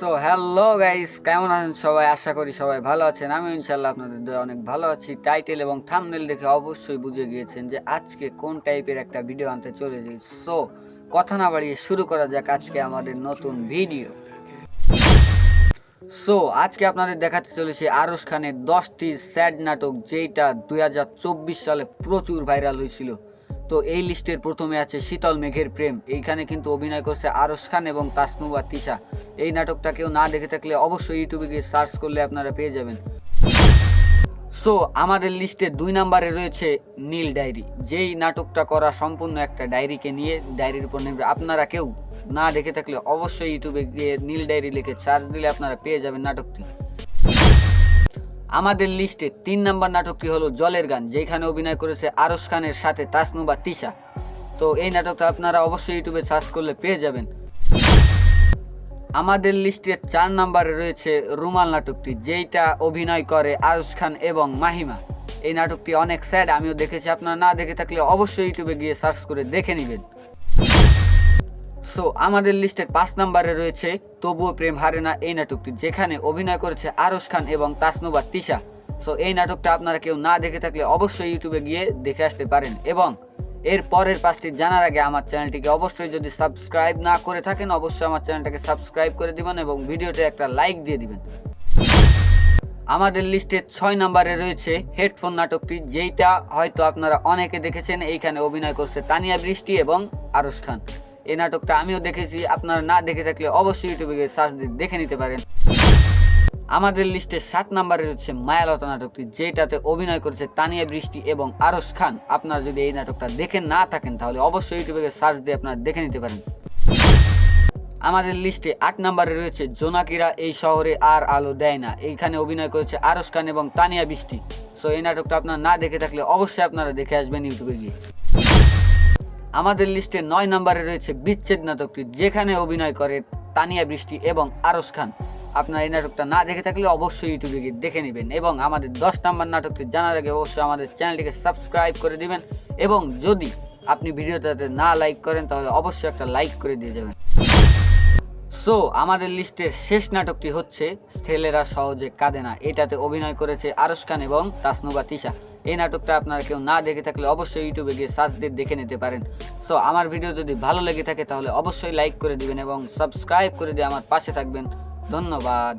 So hello guys কেমন আছেন সবাই? আশা করি সবাই ভালো আছেন। আমি ইনশাল্লাহ আপনাদের দয়ে অনেক ভালো আছি। টাইটেল এবং থামনেল দেখে অবশ্যই বুঝে গিয়েছেন যে আজকে কোন টাইপের একটা ভিডিও আনতে চলেছি। সো কথা না বাড়িয়ে শুরু করা যাক আজকে আমাদের নতুন ভিডিও সো আজকে আপনাদের দেখাতে চলেছে আরশ খানের দশটি স্যাড নাটক যেটা দু হাজার চব্বিশ সালে প্রচুর ভাইরাল হয়েছিল। তো এই লিস্টের প্রথমে আছে শীতল মেঘের প্রেম। এইখানে কিন্তু অভিনয় করছে আরশ খান এবং তাসনুবা তিশা। এই নাটকটা কেউ না দেখে থাকলে অবশ্যই ইউটিউবে গিয়ে সার্চ করলে আপনারা পেয়ে যাবেন। সো, আমাদের লিস্টে দুই নম্বরে রয়েছে নীল ডায়েরি। যেই নাটকটা করা সম্পূর্ণ একটা ডায়েরিকে নিয়ে ডায়েরির উপর নির্ভর। আপনারা কেউ না দেখে থাকলে অবশ্যই ইউটিউবে গিয়ে নীল ডায়েরি লিখে সার্চ দিলে আপনারা পেয়ে যাবেন নাটকটি। আমাদের লিস্টে তিন নম্বর নাটকটি হলো জলের গান, যেখানে অভিনয় করেছে আরশ খানের সাথে তাসনুবা তিশা। তো এই নাটকটা আপনারা অবশ্যই ইউটিউবে সার্চ করলে পেয়ে যাবেন। আমাদের লিস্টে চার নম্বরে রয়েছে রুমাল নাটকটি, যেইটা অভিনয় করে আয়ুষ খান এবং মাহিমা। এই নাটকটি অনেক স্যাড, আমিও দেখেছি। আপনারা না দেখে থাকলে অবশ্যই ইউটিউবে গিয়ে সার্চ করে দেখে নেবেন। সো আমাদের লিস্টের পাঁচ নম্বরে রয়েছে তবুও প্রেম হারে না এই নাটকটি, যেখানে অভিনয় করেছে আরশ খান এবং তাসনুবা তিশা। সো এই নাটকটা আপনারা কেউ না দেখে থাকলে অবশ্যই ইউটিউবে গিয়ে দেখে আসতে পারেন। এবং এর পরের পাঁচটি জানার আগে আমার চ্যানেলটিকে অবশ্যই যদি সাবস্ক্রাইব না করে থাকেন, অবশ্যই আমার চ্যানেলটাকে সাবস্ক্রাইব করে দিবেন এবং ভিডিওতে একটা লাইক দিয়ে দিবেন। আমাদের লিস্টে ছয় নম্বরে রয়েছে হেডফোন নাটকটি, যেইটা হয়তো আপনারা অনেকে দেখেছেন, এইখানে অভিনয় করছে তানিয়া বৃষ্টি এবং আরশ খান। এই নাটকটা আমিও দেখেছি। আপনারা না দেখে থাকলে অবশ্যই ইউটিউবে গিয়ে সার্চ দিয়ে দেখে নিতে পারেন। আমাদের লিস্টে সাত নম্বরে হচ্ছে মায়ালতা নাটকটি, যেটাতে অভিনয় করেছে তানিয়া বৃষ্টি এবং আরশ খান। আপনারা যদি এই নাটকটা দেখে না থাকেন, তাহলে অবশ্যই ইউটিউবে সার্চ দিয়ে আপনারা দেখে নিতে পারেন। আমাদের লিস্টে আট নম্বরে রয়েছে জোনাকিরা, এই শহরে আর আলো দেয় না। এইখানে অভিনয় করেছে আরশ খান এবং তানিয়া বৃষ্টি। সো এই নাটকটা আপনারা না দেখে থাকলে অবশ্যই আপনারা দেখে আসবেন ইউটিউবে গিয়ে। আমাদের লিস্টে নয় নম্বরে রয়েছে বিচ্ছেদ নাটকটি, যেখানে অভিনয় করে তানিয়া বৃষ্টি এবং আরশ খান। আপনারা এই নাটকটা না দেখে থাকলে অবশ্যই ইউটিউবে গিয়ে দেখে নেবেন এবং আমাদের দশ নম্বর নাটকটি জানার আগে অবশ্যই আমাদের চ্যানেলটিকে সাবস্ক্রাইব করে দিবেন এবং যদি আপনি ভিডিওটাতে না লাইক করেন, তাহলে অবশ্যই একটা লাইক করে দিয়ে যাবেন। সো, আমাদের লিস্টের শেষ নাটকটি হচ্ছে ছেলেরা সহজে কাঁদে না। এটাতে অভিনয় করেছে আরশ খান এবং তাসনুবা তিশা। এই নাটকটা আপনারা কেউ না দেখে থাকলে অবশ্যই ইউটিউবে গিয়ে সার্চ দিয়ে দেখে নিতে পারেন। সো আমার ভিডিও যদি ভালো লেগে থাকে তাহলে অবশ্যই লাইক করে দিবেন এবং সাবস্ক্রাইব করে দিয়ে আমার পাশে থাকবেন। ধন্যবাদ।